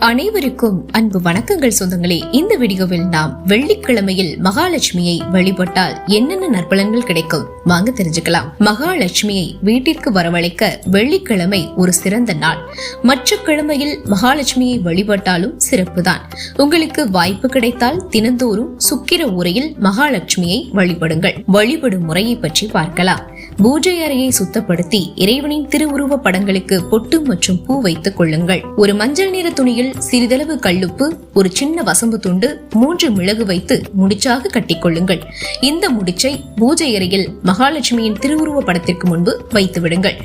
அனைவருக்கும் அன்பு வணக்கங்கள் சொந்தங்களே. இந்த வீடியோவில் நாம் வெள்ளிக்கிழமையில் மகாலட்சுமியை வழிபட்டால் என்னென்ன நற்பலன்கள் கிடைக்கும்? வாங்க தெரிஞ்சுக்கலாம். மகாலட்சுமியை வீட்டிற்கு வரவழைக்க வெள்ளிக்கிழமை ஒரு சிறந்த நாள். மற்ற கிழமையில் மகாலட்சுமியை வழிபட்டாலும் சிறப்புதான். உங்களுக்கு வாய்ப்பு கிடைத்தால் தினந்தோறும் சுக்கிர உரையில் மகாலட்சுமியை வழிபடுங்கள். வழிபடும் முறையை பற்றி பார்க்கலாம். பூஜை அறையை சுத்தப்படுத்தி இறைவனின் திருவுருவ படங்களுக்கு பொட்டு மற்றும் பூ வைத்துக் கொள்ளுங்கள். ஒரு மஞ்சள் நிற துணியில் சிறிதளவு கல்லுப்பு ஒரு சின்ன வசம்பு துண்டு மூன்று மிளகு வைத்து முடிச்சாக கட்டிக்கொள்ளுங்கள் இந்த முடிச்சை பூஜை அறையில் மகாலட்சுமியின் திருவுருவ படத்திற்கு முன்பு வைத்து விடுங்கள்.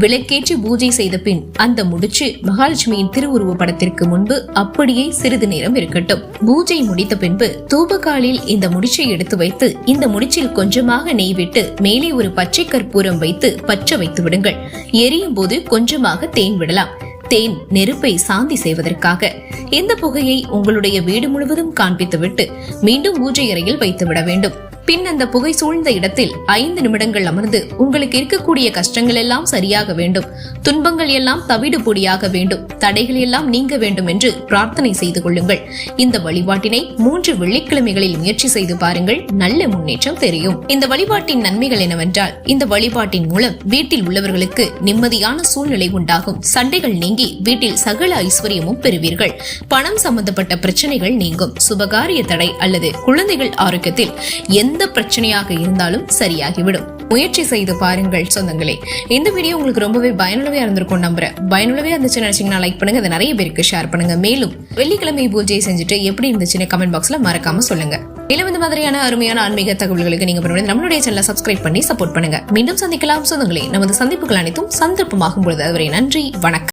விளக்கேற்றி பூஜை செய்த பின் அந்த முடிச்சு மகாலட்சுமியின் திருவுருவ படத்திற்கு முன்பு அப்படியே சிறிது நேரம் இருக்கட்டும். பூஜை முடித்த பின்பு தூபகாலில் இந்த முடிச்சை எடுத்து வைத்து இந்த முடிச்சில் கொஞ்சமாக நெய் விட்டு மேலே ஒரு பச்சை கற்பூரம் வைத்து பற்ற வைத்து விடுங்கள். எரியும் போது கொஞ்சமாக தேன் விடலாம். தேன் நெருப்பை சாந்தி செய்வதற்காக. இந்த புகையை உங்களுடைய வீடு முழுவதும் காண்பித்துவிட்டு மீண்டும் பூஜை அறையில் வைத்துவிட வேண்டும். பின் அந்த புகை சூழ்ந்த இடத்தில் ஐந்து நிமிடங்கள் அமர்ந்து உங்களுக்கு இருக்கக்கூடிய கஷ்டங்கள் எல்லாம் சரியாக வேண்டும். துன்பங்கள் எல்லாம் தவிடு பொடியாக வேண்டும். தடைகள் எல்லாம் நீங்க வேண்டும் என்று பிரார்த்தனை செய்து கொள்ளுங்கள். இந்த வழிபாட்டினை மூன்று வெள்ளிக்கிழமைகளில் முயற்சி செய்து பாருங்கள். நல்ல முன்னேற்றம் தெரியும். இந்த வழிபாட்டின் நன்மைகள் என்னவென்றால் இந்த வழிபாட்டின் மூலம் வீட்டில் உள்ளவர்களுக்கு நிம்மதியான சூழ்நிலை உண்டாகும். சண்டைகள் நீங்கி வீட்டில் சகல ஐஸ்வர்யமும் பெறுவீர்கள். பணம் சம்பந்தப்பட்ட பிரச்சனைகள் நீங்கும். சுபகாரிய தடை அல்லது குழந்தைகள் ஆரோக்கியத்தில் எந்த எந்த பிரச்சனையாக இருந்தாலும் சரியாகிவிடும். முயற்சி செய்து பாருங்கள் சொந்தங்களே. இந்த வீடியோ உங்களுக்கு ரொம்பவே பயனுள்ளவே இருந்திருக்கும் நம்புறேன். பயனுள்ளவே இருந்துச்சு நினைச்சீங்கன்னா லைக் பண்ணுங்க. அதை நிறைய பேருக்கு ஷேர் பண்ணுங்க. மேலும் வெள்ளிக்கிழமை பூஜை செஞ்சுட்டு எப்படி இருந்துச்சுன்னு கமெண்ட் பாக்ஸ்ல மறக்காம சொல்லுங்க. மேலும் இந்த மாதிரியான அருமையான ஆன்மீக தகவல்களுக்கு நீங்க நம்மளுடைய சேனலை சப்ஸ்கிரைப் பண்ணி சப்போர்ட் பண்ணுங்க. மீண்டும் சந்திக்கலாம். சொந்தங்களே நமது சந்திப்புகள் அனைத்தும் சந்தர்ப்பமாகும் பொழுது. அதுவரை நன்றி. வணக்கம்.